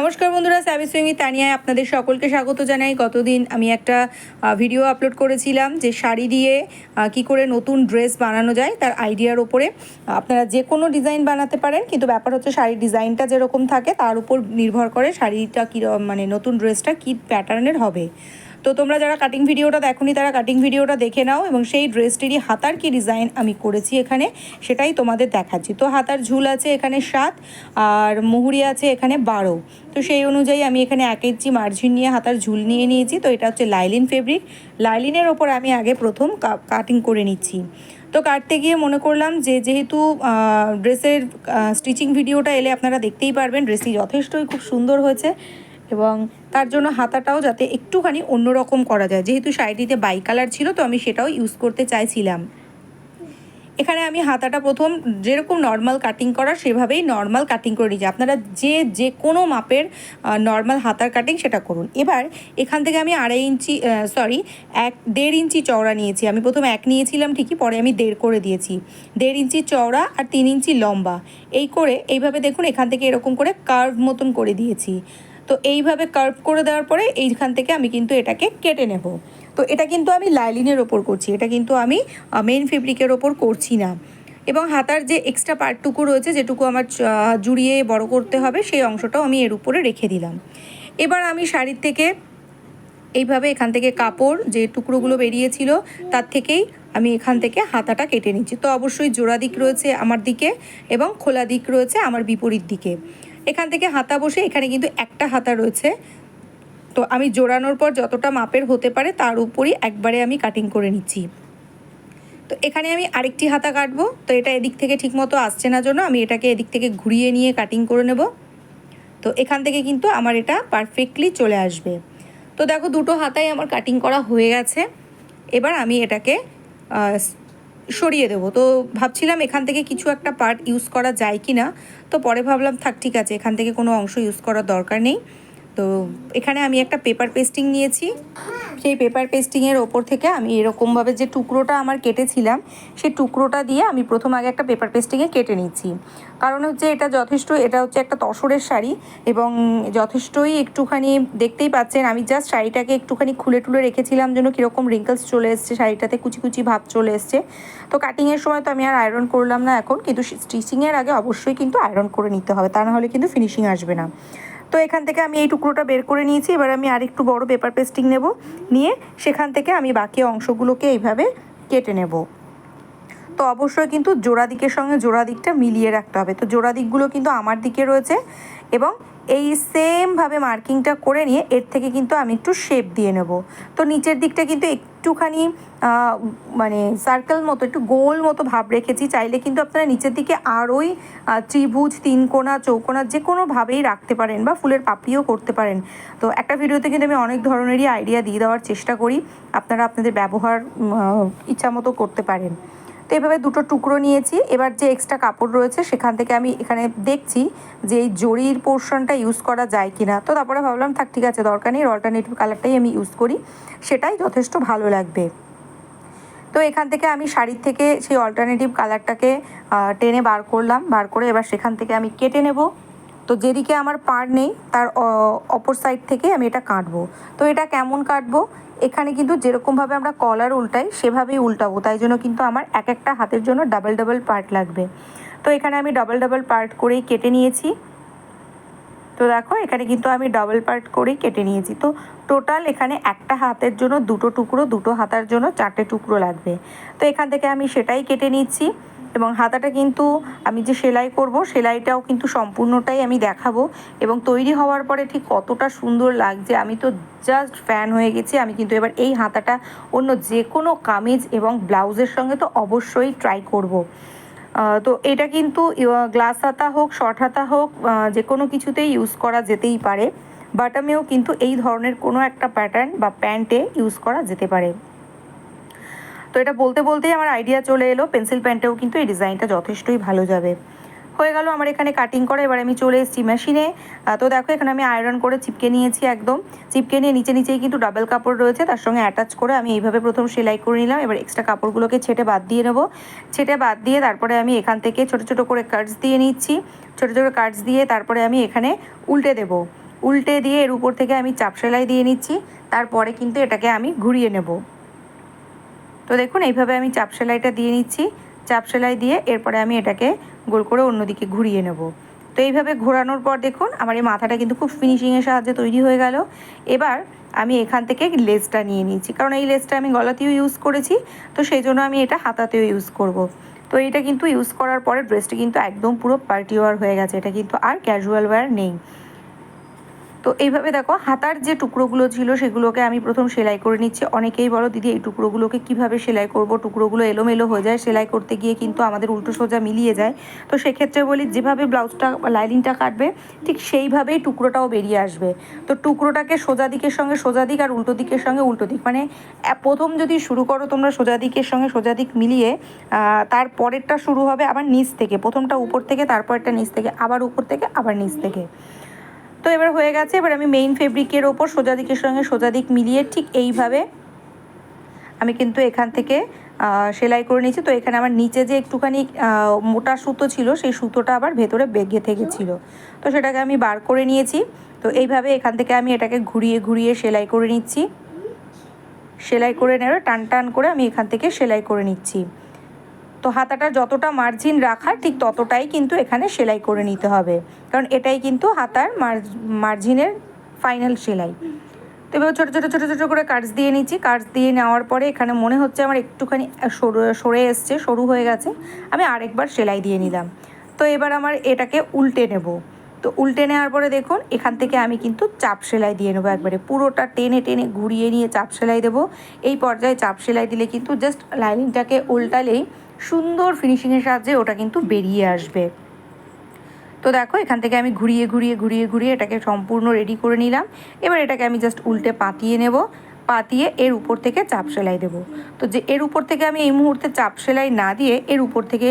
নমস্কার বন্ধুরা সাবি সুইমি তানিয়ায় আপনাদের সকলকে স্বাগত জানাই। গতদিন আমি একটা ভিডিও আপলোড করেছিলাম যে শাড়ি দিয়ে কি করে নতুন ড্রেস বানানো যায় তার আইডিয়ার ওপরে আপনারা যে কোনো ডিজাইন বানাতে পারেন, কিন্তু ব্যাপার হচ্ছে শাড়ির ডিজাইনটা যেরকম থাকে, তার উপর নির্ভর করে শাড়িটা কী মানে নতুন ড্রেসটা কী প্যাটার্নের হবে। তো তোমরা যারা কাটিং ভিডিওটা দেখোনি, তারা কাটিং ভিডিওটা দেখে নাও এবং সেই ড্রেসটিরই হাতার কি ডিজাইন আমি করেছি এখানে, সেটাই তোমাদের দেখাচ্ছি। তো হাতার ঝুল আছে এখানে সাত, আর মুহুরি আছে এখানে বারো। তো সেই অনুযায়ী আমি এখানে এক ইঞ্চি মার্জিন নিয়ে হাতার ঝুল নিয়ে নিয়েছি। তো এটা হচ্ছে লাইলিন ফেব্রিক লাইলিনের ওপর আমি আগে প্রথম কাটিং করে নিচ্ছি। তো কাটতে গিয়ে মনে করলাম যে যেহেতু ড্রেসের স্টিচিং ভিডিওটা এলে আপনারা দেখতেই পারবেন ড্রেসটি যথেষ্টই খুব সুন্দর হয়েছে এবং তার জন্য হাতাটাও যাতে একটুখানি অন্যরকম করা যায়। যেহেতু শাড়িটিতে বাই কালার ছিল, তো আমি সেটাও ইউজ করতে চাইছিলাম। এখানে আমি হাতাটা প্রথম যেরকম নর্মাল কাটিং করা, সেভাবেই নর্মাল কাটিং করে নিয়েছি। আপনারা যে যে কোনো মাপের নর্মাল হাতার কাটিং সেটা করুন। এবার এখান থেকে আমি আড়াই ইঞ্চি সরি এক, দেড় ইঞ্চি চওড়া নিয়েছি। আমি প্রথম এক নিয়েছিলাম ঠিকই, পরে আমি দেড় করে দিয়েছি। দেড় ইঞ্চি চওড়া আর তিন ইঞ্চি লম্বা। এই করে, এইভাবে দেখুন, এখান থেকে এরকম করে কার্ভ মতন করে দিয়েছি। তো এইভাবে কার্ভ করে দেওয়ার পরে এইখান থেকে আমি কিন্তু এটাকে কেটে নেব। তো এটা কিন্তু আমি লাইলিনের ওপর করছি, এটা কিন্তু আমি মেন ফেব্রিকের ওপর করছি না। এবং হাতার যে এক্সট্রা পার্টটুকু রয়েছে, যেটুকু আমার জুড়িয়ে বড় করতে হবে, সেই অংশটাও আমি এর উপরে রেখে দিলাম। এবার আমি শাড়ির থেকে এইভাবে এখান থেকে কাপড়, যে টুকরোগুলো বেরিয়েছিল, তার থেকেই আমি এখান থেকে হাতাটা কেটে নিচ্ছি। তো অবশ্যই জোড়া দিক রয়েছে আমার দিকে এবং খোলা দিক রয়েছে আমার বিপরীত দিকে। এখান থেকে হাতা বসে এখানে কিন্তু একটা হাতা রয়েছে। তো আমি জোড়ানোর পর যতটা মাপের হতে পারে তার উপরই একবারে আমি কাটিং করে নিচ্ছি। তো এখানে আমি আরেকটি হাতা কাটবো। তো এটা এদিক থেকে ঠিকমতো আসছে না জন্য আমি এটাকে এদিক থেকে ঘুরিয়ে নিয়ে কাটিং করে নেব। তো এখান থেকে কিন্তু আমার এটা পারফেক্টলি চলে আসবে। তো দেখো দুটো হাতাই আমার কাটিং করা হয়ে গেছে। এবার আমি এটাকে সরিয়ে দেবো। তো ভাবছিলাম এখান থেকে কিছু একটা পার্ট ইউজ করা যায় কি না তো পরে ভাবলাম, থাক ঠিক আছে, এখান থেকে কোনো অংশ ইউজ করার দরকার নেই। তো এখানে আমি একটা পেপার পেস্টিং নিয়েছি। সেই পেপার পেস্টিংয়ের ওপর থেকে আমি এরকমভাবে যে টুকরোটা আমার কেটেছিলাম, সেই টুকরোটা দিয়ে আমি প্রথম আগে একটা পেপার পেস্টিংয়ে কেটে নিচ্ছি। কারণ হচ্ছে এটা যথেষ্ট, এটা হচ্ছে একটা তসরের শাড়ি এবং যথেষ্টই একটুখানি দেখতেই পাচ্ছেন, আমি জাস্ট শাড়িটাকে একটুখানি খুলে টুলে রেখেছিলাম যেন কীরকম রিঙ্কলস চলে এসছে, শাড়িটাতে কুচি কুচি ভাব চলে এসছে। তো কাটিংয়ের সময় তো আমি আর আয়রন করলাম না এখন, কিন্তু স্টিচিংয়ের আগে অবশ্যই কিন্তু আয়রন করে নিতে হবে, তা নাহলে কিন্তু ফিনিশিং আসবে না। তো এখান থেকে আমি এই টুকরোটা বের করে নিয়েছি। এবার আমি আরেকটু বড় পেপার পেস্টিং নেব। নিয়ে সেখান থেকে আমি বাকি অংশগুলোকে এইভাবে কেটে নেব। তো অবশ্যই কিন্তু জোড়া দিকের সঙ্গে জোড়া দিকটা মিলিয়ে রাখতে হবে। তো জোড়া দিকগুলো কিন্তু আমার দিকে রয়েছে এবং এই সেমভাবে মার্কিংটা করে নিয়ে এর থেকে কিন্তু আমি একটু শেপ দিয়ে নেব। তো নিচের দিকটা কিন্তু একটুখানি মানে সার্কেল মতো, একটু গোল মতো ভাব রেখেছি। চাইলে কিন্তু আপনারা নিচের দিকে আরোই ত্রিভুজ, তিনকোনা, চৌকোনা যে কোনোভাবেই রাখতে পারেন বা ফুলের পাপড়িও করতে পারেন। তো একটা ভিডিওতে কিন্তু আমি অনেক ধরনেরই আইডিয়া দিয়ে দেওয়ার চেষ্টা করি। আপনারা আপনাদের ব্যবহার ইচ্ছা মতো করতে পারেন। তো এভাবে দুটো টুকরো নিয়েছি। এবার যে এক্সট্রা কাপড় রয়েছে সেখান থেকে আমি এখানে দেখছি যে এই জরির পোর্শনটা ইউজ করা যায় কি না তো তারপরে ভাবলাম, থাক, ঠিক আছে, দরকার নেই অল্টারনেটিভ কালারটাই আমি ইউজ করি। সেটাই যথেষ্ট ভালো লাগবে। তো এখান থেকে আমি শাড়ির থেকে সেই অল্টারনেটিভ কালারটাকে টেনে বার করলাম। বার করে এবার সেখান থেকে আমি কেটে নেব। তো যেদিকে আমার পার নেই, তার অপর সাইড থেকে আমি এটা কাটবো। তো এটা কেমন কাটবো? এখানে কিন্তু যেরকমভাবে আমরা কলার উল্টাই, সেভাবেই উল্টাবো। তাই জন্য কিন্তু আমার এক একটা হাতের জন্য ডাবল ডাবল পার্ট লাগবে। তো এখানে আমি ডাবল ডাবল পার্ট করেই কেটে নিয়েছি। তো দেখো, এখানে কিন্তু আমি ডাবল পার্ট করেই কেটে নিয়েছি। তো টোটাল এখানে একটা হাতের জন্য দুটো টুকরো, দুটো হাতার জন্য চারটে টুকরো লাগবে। তো এখান থেকে আমি সেটাই কেটে নিচ্ছি। এবং হাতাটা কিন্তু আমি যে সেলাই করব, সেলাইটাও কিন্তু সম্পূর্ণটাই আমি দেখাবো। এবং তৈরি হওয়ার পরে ঠিক কতটা সুন্দর লাগছে, আমি তো জাস্ট ফ্যান হয়ে গেছি। আমি কিন্তু এবার এই হাতাটা অন্য যে কোনো কামিজ এবং ব্লাউজের সঙ্গে তো অবশ্যই ট্রাই করব। তো এটা কিন্তু গ্লাস হাতা হোক শর্ট হাতা হোক যে কোনো কিছুতেই ইউজ করা যেতেই পারে। বাটামেও কিন্তু এই ধরনের কোনো একটা প্যাটার্ন বা প্যান্টে ইউজ করা যেতে পারে। তো এটা বলতে বলতেই আমার আইডিয়া চলে এলো পেন্সিল প্যান্টেও কিন্তু এই ডিজাইনটা যথেষ্টই ভালো যাবে। হয়ে গেল আমার এখানে কাটিং করা, এবার আমি চলে এসেছি মেশিনে তো দেখো এখানে আমি আয়রন করে চিপকে নিয়েছি একদম। চিপকে নিয়ে নিচে নিচেই কিন্তু ডাবল কাপড় রয়েছে, তার সঙ্গে অ্যাটাচ করে আমি এইভাবে প্রথম সেলাই করে নিলাম। এবার এক্সট্রা কাপড়গুলোকে ছেটে বাদ দিয়ে নেব। ছেটে বাদ দিয়ে তারপরে আমি এখান থেকে ছোট ছোট করে কাটস দিয়ে নিচ্ছি। ছোট ছোট কাটস দিয়ে তারপরে আমি এখানে উল্টে দেবো। উল্টে দিয়ে এর উপর থেকে আমি চাপ সেলাই দিয়ে নিচ্ছি। তারপরে কিন্তু এটাকে আমি ঘুরিয়ে নেব। তো দেখুন, এইভাবে আমি চাপ সেলাইটা দিয়ে নিচ্ছি। চাপ সেলাই দিয়ে এরপরে আমি এটাকে গোল করে অন্যদিকে ঘুরিয়ে নেব। তো এইভাবে ঘোরানোর পর দেখুন, আমার এই মাথাটা কিন্তু খুব ফিনিশিংয়ের সাহায্যে তৈরি হয়ে গেল। এবার আমি এখান থেকে লেসটা নিয়ে নিয়েছি কারণ এই লেসটা আমি গলাতেও ইউজ করেছি, তো সেই জন্য আমি এটা হাতাতেও ইউজ করব। তো এটা কিন্তু ইউজ করার পরে ড্রেসটি কিন্তু একদম পুরো পার্টি ওয়ার হয়ে গেছে। এটা কিন্তু আর ক্যাজুয়াল ওয়্যার নেই। তো এইভাবে দেখো, হাতার যে টুকরোগুলো ছিল সেগুলোকে আমি প্রথম সেলাই করে নিচ্ছি। অনেকেই বলো, দিদি, এই টুকরোগুলোকে কীভাবে সেলাই করব? টুকরোগুলো এলোমেলো হয়ে যায়। সেলাই করতে গিয়ে কিন্তু আমাদের উল্টো সোজা মিলিয়ে যায়। তো সেক্ষেত্রে বলি, যেভাবে ব্লাউজটা, লাইনিংটা কাটবে, ঠিক সেইভাবেই টুকরোটাও বেরিয়ে আসবে। তো টুকরোটাকে সোজা দিকের সঙ্গে সোজা দিক আর উল্টো দিকের সঙ্গে উল্টো দিক। মানে প্রথম যদি শুরু করো তোমরা সোজা দিকের সঙ্গে সোজা দিক মিলিয়ে তার পরেরটা শুরু হবে আবার নিচ থেকে। প্রথমটা উপর থেকে, তারপরটা নিচ থেকে, আবার উপর থেকে, আবার নিচ থেকে। তো এবার হয়ে গেছে, এবার আমি মেইন ফেব্রিকের ওপর সোজা দিকের সঙ্গে সোজা দিক মিলিয়ে ঠিক এইভাবে আমি কিন্তু এখান থেকে সেলাই করে নিয়েছি। তো এখানে আমার নিচে যে একটুখানি মোটা সুতো ছিল, সেই সুতোটা আবার ভেতরে গেঁথে গেছিল তো সেটাকে আমি বার করে নিয়েছি। তো এইভাবে এখান থেকে আমি এটাকে ঘুরিয়ে ঘুরিয়ে সেলাই করে নিচ্ছি। সেলাই করে নেবে টান টান করে আমি এখান থেকে সেলাই করে নিচ্ছি। তো হাতাটা যতটা মার্জিন রাখার ঠিক ততটাই কিন্তু এখানে সেলাই করে নিতে হবে। কারণ এটাই কিন্তু হাতার মার্জিনের ফাইনাল সেলাই। তো এবার ছোটো ছোটো ছোটো ছোটো করে কাটস দিয়ে নিচ্ছি। কাটস দিয়ে নেওয়ার পরে এখানে মনে হচ্ছে আমার একটুখানি সরু, সরে এসছে, সরু হয়ে গেছে। আমি আরেকবার সেলাই দিয়ে নিলাম। তো এবার আমার এটাকে উল্টে নেব। তো উল্টে নেওয়ার পরে দেখুন, এখান থেকে আমি কিন্তু চাপ সেলাই দিয়ে নেব একবারে। পুরোটা টেনে টেনে ঘুরিয়ে নিয়ে চাপ সেলাই দেবো। এই পর্যায়ে চাপ সেলাই দিলে কিন্তু জাস্ট লাইনিংটাকে উল্টালেই সুন্দর ফিনিশিংয়ের সাহায্যে ওটা কিন্তু বেরিয়ে আসবে। তো দেখো, এখান থেকে আমি ঘুরিয়ে ঘুরিয়ে ঘুরিয়ে ঘুরিয়ে এটাকে সম্পূর্ণ রেডি করে নিলাম। এবার এটাকে আমি জাস্ট উল্টে পাতিয়ে নেব। পাতিয়ে এর উপর থেকে চাপ সেলাই দেবো। তো যে এর উপর থেকে আমি এই মুহূর্তে চাপ সেলাই না দিয়ে এর উপর থেকে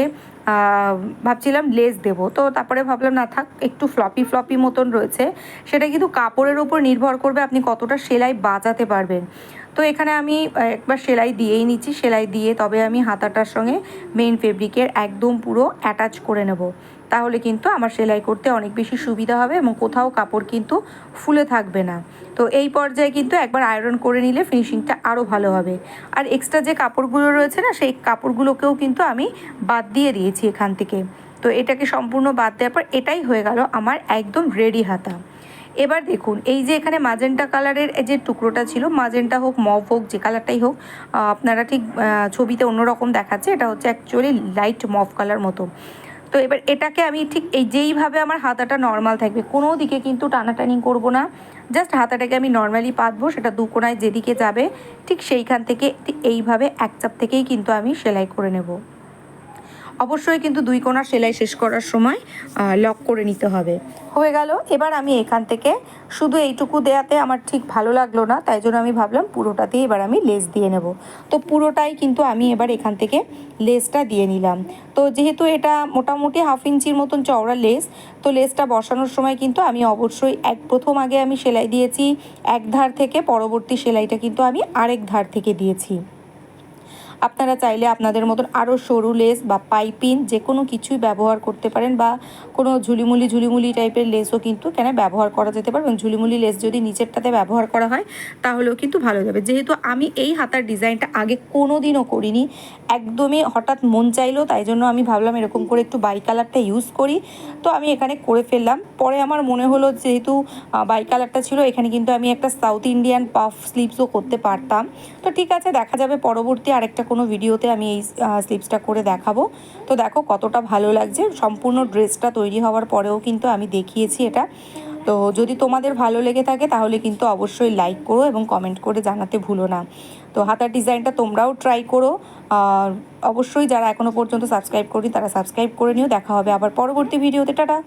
ভাবছিলাম লেস দেব। তো তারপরে ভাবলাম, না থাক, একটু ফ্লপি ফ্লপি মতন রয়েছে। সেটা কিন্তু কাপড়ের ওপর নির্ভর করবে আপনি কতটা সেলাই বাঁচাতে পারবেন। তো এখানে আমি একবার সেলাই দিয়েই নিচ্ছি। সেলাই দিয়ে তবে আমি হাতাটার সঙ্গে মেইন ফেব্রিকের একদম পুরো অ্যাটাচ করে নেব। তাহলে কিন্তু আমার সেলাই করতে অনেক বেশি সুবিধা হবে এবং কোথাও কাপড় কিন্তু ফুলে থাকবে না। তো এই পর্যায়ে কিন্তু একবার আয়রন করে নিলে ফিনিশিংটা আরও ভালো হবে। আর এক্সট্রা যে কাপড়গুলো রয়েছে না, সেই কাপড়গুলোকেও কিন্তু আমি বাদ দিয়ে দিয়েছি এখান থেকে। তো এটাকে সম্পূর্ণ বাদ দেওয়ার পর এটাই হয়ে গেল আমার একদম রেডি হাতা। এবার দেখুন, এই যে এখানে মাজেন্টা কালারের যে টুকরোটা ছিল, মাজেন্টা হোক মভ হোক, যে কালারটাই হোক আপনারা ঠিক ছবিতে অন্যরকম দেখাচ্ছে, এটা হচ্ছে অ্যাকচুয়ালি লাইট মভ কালার মতো। তো এবার এটাকে আমি ঠিক এই যেইভাবে আমার হাতাটা নর্মাল থাকবে, কোনো দিকে কিন্তু টানাটানি করব না জাস্ট হাতাটাকে আমি নর্মালি পাতবো, সেটা দু কোনায় যেদিকে যাবে, ঠিক সেইখান থেকে, ঠিক এইভাবে এক চাপ থেকেই কিন্তু আমি সেলাই করে নেব। অবশ্যই কিন্তু দুই কোনা সেলাই শেষ করার সময় লক করে নিতে হবে। হয়ে গেল, এবার আমি এখান থেকে শুধু এইটুকু দেয়াতে আমার ঠিক ভালো লাগল না, তাই জন্য আমি ভাবলাম পুরোটাতেই এবার আমি লেস দিয়ে নেব। তো পুরোটাই কিন্তু আমি এবার এখান থেকে লেসটা দিয়ে নিলাম। তো যেহেতু এটা মোটামুটি হাফ ইঞ্চির মতন চওড়া লেস তো লেসটা বসানোর সময় কিন্তু আমি অবশ্যই এক প্রথম আগে আমি সেলাই দিয়েছি, এক ধার থেকে পরবর্তী সেলাইটা কিন্তু আমি আরেক ধার থেকে দিয়েছি। আপনারা চাইলে আপনাদের মতন আরও সরু লেস বা পাইপিন যে কোনো কিছুই ব্যবহার করতে পারেন বা কোনো ঝুলিমুলি ঝুলিমুলি টাইপের লেসও কিন্তু কেন ব্যবহার করা যেতে পারে এবং ঝুলিমুলি লেস যদি নিচেরটাতে ব্যবহার করা হয়, তাহলেও কিন্তু ভালো যাবে। যেহেতু আমি এই হাতার ডিজাইনটা আগে কোনো দিনও করিনি, একদমই হঠাৎ মন চাইলো, তাই জন্য আমি ভাবলাম এরকম করে একটু বাই কালারটা ইউজ করি। তো আমি এখানে করে ফেললাম। পরে আমার মনে হলো যেহেতু বাই কালারটা ছিল, এখানে কিন্তু আমি একটা সাউথ ইন্ডিয়ান পাফ স্লিপসও করতে পারতাম। তো ঠিক আছে, দেখা যাবে পরবর্তী আরেকটা কোনো ভিডিওতে আমি এই স্লিপসটা করে দেখাবো। তো দেখো কতটা ভালো লাগছে। সম্পূর্ণ ড্রেসটা তৈরি হওয়ার পরেও কিন্তু আমি দেখিয়েছি এটা। তো যদি তোমাদের ভালো লেগে থাকে তাহলে কিন্তু অবশ্যই লাইক করো এবং কমেন্ট করে জানাতে ভুলো না। তো হাতার ডিজাইনটা তোমরাও ট্রাই করো। আর অবশ্যই যারা এখনও পর্যন্ত সাবস্ক্রাইব করি তারা সাবস্ক্রাইব করে নিও। দেখা হবে আবার পরবর্তী ভিডিওতে। টাটা!